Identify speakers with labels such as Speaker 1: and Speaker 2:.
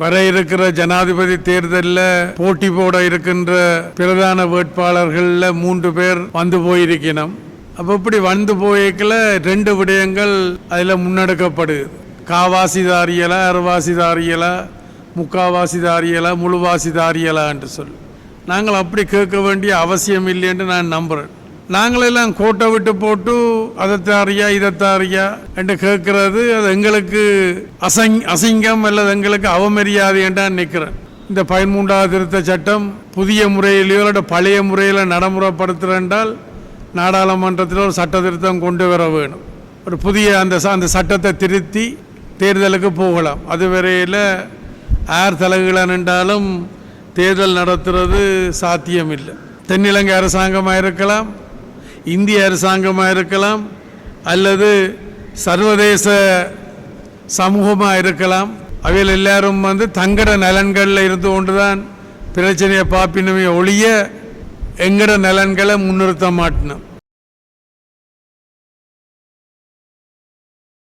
Speaker 1: வர இருக்கிற ஜனாதிபதி தேர்தலில் போட்டி போட இருக்கின்ற பிரதான வேட்பாளர்களில் மூன்று பேர் வந்து போயிருக்கணும். அப்போ இப்படி வந்து போயிருக்கல ரெண்டு விடயங்கள் அதில் முன்னெடுக்கப்படுது. காவாசிதாரியலா அறுவாசிதாரியலா முக்காவாசிதாரியலா முழுவாசிதாரியலா என்று சொல்லி. நாங்கள் அப்படி கேட்க வேண்டிய அவசியம் இல்லைன்னு நான் நம்புகிறேன் நாங்களெல்லாம் கோட்டை விட்டு போட்டு அதைத்தாரியா இதைத்தாரியா என்று கேட்கறது. அது எங்களுக்கு அசங் அசிங்கம் அல்லது எங்களுக்கு அவமரியாதை என்றான் நிற்கிறேன் இந்த பதிமூன்றாவது திருத்த சட்டம் புதிய முறையிலேயோ அல்ல பழைய முறையில் நடைமுறைப்படுத்துகிறென்றால் நாடாளுமன்றத்தில் ஒரு சட்ட திருத்தம் கொண்டு வர வேணும். ஒரு புதிய அந்த அந்த சட்டத்தை திருத்தி தேர்தலுக்கு போகலாம். அது வரையில் யார் தலைகளாக நின்றாலும் தேர்தல் நடத்துறது சாத்தியமில்லை. தென்னிலங்கை அரசாங்கமாக இருக்கலாம் இந்திய அரசாங்கமாக இருக்கலாம் அல்லது சர்வதேச சமூகமாக இருக்கலாம். அவையில் எல்லாரும் வந்து தங்கட நலன்களில் இருந்து கொண்டு தான் பிரச்சனையை பார்ப்பினமே ஒழிய எங்கட நலன்களை முன்னிறுத்த மாட்டினோம்